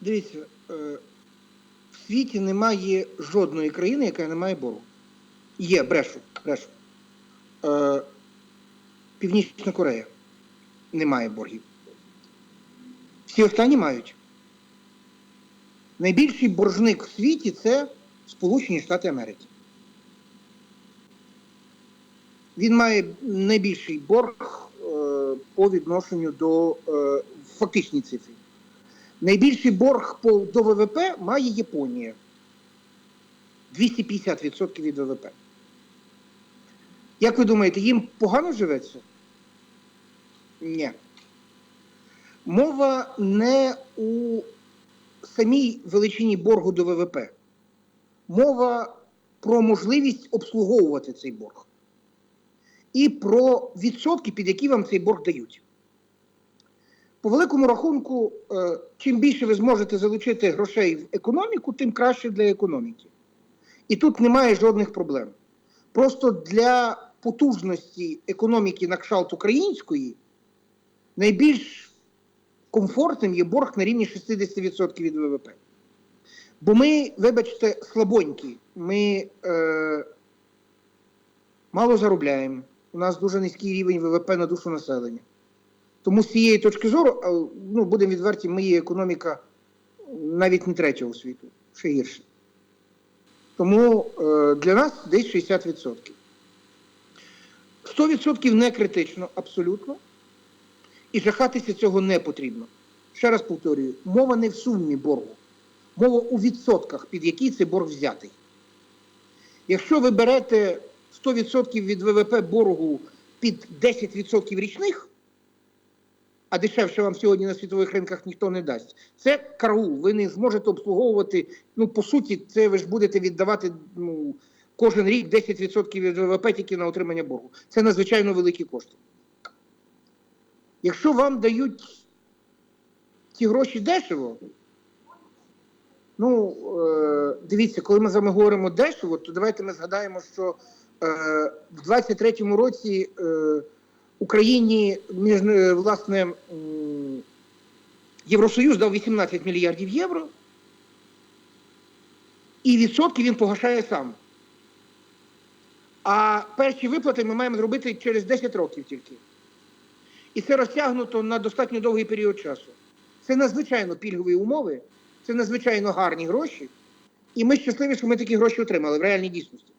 Дивіться, е, в світі немає жодної країни, яка не має боргу. Є, брешу, брешу. Е, Північна Корея не має боргів. Всі останні мають. Найбільший боржник в світі це Сполучені Штати Америки. Він має найбільший борг е, по відношенню до фактичній цифрі. Найбільший борг по, до ВВП має Японія. 250% від ВВП. Як ви думаєте, їм погано живеться? Ні. Мова не у самій величині боргу до ВВП. Мова про можливість обслуговувати цей борг. І про відсотки, під які вам цей борг дають. По великому рахунку, е, чим більше ви зможете залучити грошей в економіку, тим краще для економіки. І тут немає жодних проблем. Просто для потужності економіки на кшталт української найбільш комфортним є борг на рівні 60% від ВВП. Бо ми, вибачте, слабонькі, ми е, мало заробляємо. У нас дуже низький рівень ВВП на душу населення. Тому з цієї точки зору, ну, будемо відверті, ми є економіка навіть не третього світу, ще гірше. Тому е, для нас десь 60%. 100% не критично, абсолютно. І жахатися цього не потрібно. Ще раз повторюю, мова не в сумі боргу, мова у відсотках, під які цей борг взятий. Якщо ви берете 100% від ВВП боргу під 10% річних, а дешевше вам сьогодні на світових ринках ніхто не дасть. Це караул. Ви не зможете обслуговувати. Ну, по суті, це ви ж будете віддавати ну, кожен рік 10% від ВВП тільки на отримання боргу. Це надзвичайно великі кошти. Якщо вам дають ці гроші дешево, ну е, дивіться, коли ми з вами говоримо дешево, то давайте ми згадаємо, що е, в 23-му році. Україні е, власне Євросоюз дав 18 мільярдів євро, і відсотки він погашає сам. А перші виплати ми маємо зробити через 10 років тільки. І це розтягнуто на достатньо довгий період часу. Це надзвичайно пільгові умови, це надзвичайно гарні гроші. І ми щасливі, що ми такі гроші отримали в реальній дійсності.